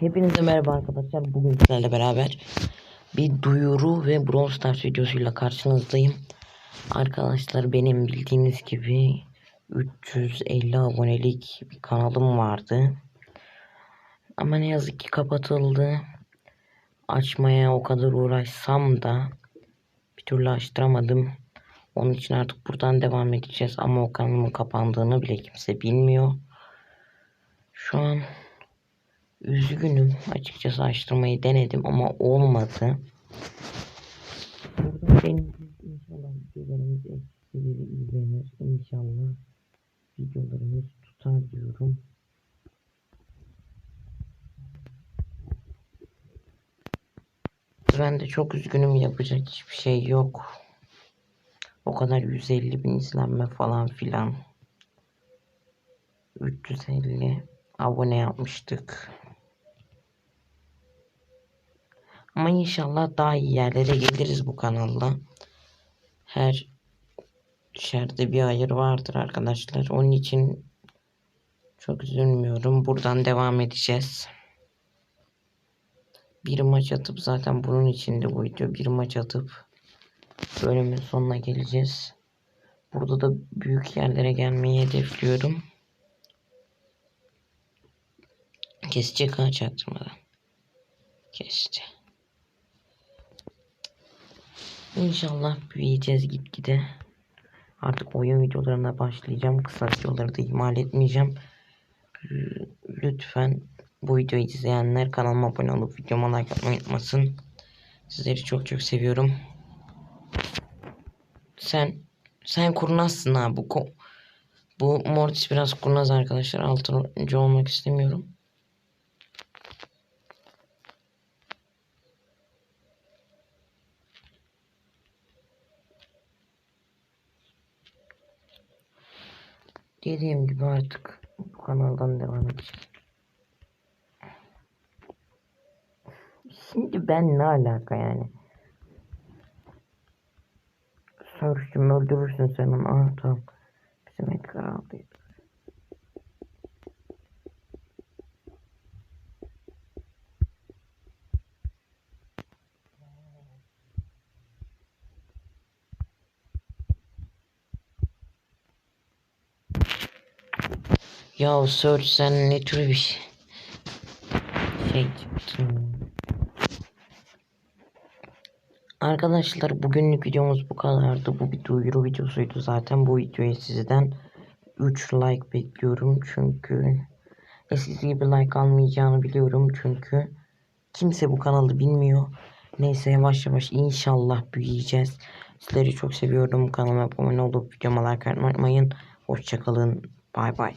Hepinize merhaba arkadaşlar. Bugün sizlerle beraber bir duyuru ve Brawl Stars videosuyla karşınızdayım. Arkadaşlar benim bildiğiniz gibi 350 abonelik bir kanalım vardı. Ama ne yazık ki kapatıldı. Açmaya o kadar uğraşsam da bir türlü açtıramadım. Onun için artık buradan devam edeceğiz ama o kanalımın kapandığını bile kimse bilmiyor. Şu an Üzgünüm. Açıkçası açtırmayı denedim ama olmadı. Burada benim inşallah videolarımız eskileri izlenir. İnşallah videolarımız tutar diyorum. Ben de çok üzgünüm yapacak hiçbir şey yok. O kadar 150 bin izlenme falan filan. 350 abone yapmıştık. Ama inşallah daha iyi yerlere geliriz bu kanalla. Her şerde bir hayır vardır arkadaşlar. Onun için çok üzülmüyorum. Buradan devam edeceğiz. Bir maç atıp zaten bunun içinde bu video. Bir maç atıp bölümün sonuna geleceğiz. Burada da büyük yerlere gelmeyi hedefliyorum. Kesecek ha çaktırmadan. Kesti. İnşallah büyüyeceğiz gitgide. Artık oyun videolarına başlayacağım. Kısa videoları da ihmal etmeyeceğim. Lütfen bu videoyu izleyenler kanalıma abone olup videoma like atmayı unutmasın. Sizleri çok çok seviyorum. Sen sen kurnazsın ha bu ko bu Mortis biraz kurnaz arkadaşlar. Altıncı olmak istemiyorum. Dediğim gibi artık bu kanaldan devam edeceğim. Şimdi ben ne alaka yani? Sarışım öldürürsün sen onu. Aa tamam. Bizim Edgar aldı. Ya Sir sen ne tür bir şey, şey? Arkadaşlar bugünlük videomuz bu kadardı. Bu bir duyuru videosuydu zaten. Bu videoya sizden 3 like bekliyorum. Çünkü eskisi gibi like almayacağını biliyorum. Çünkü kimse bu kanalı bilmiyor. Neyse yavaş yavaş inşallah büyüyeceğiz. Sizleri çok seviyorum. Kanalıma abone olup videoma like atmayı unutmayın. Hoşçakalın. Bay bay.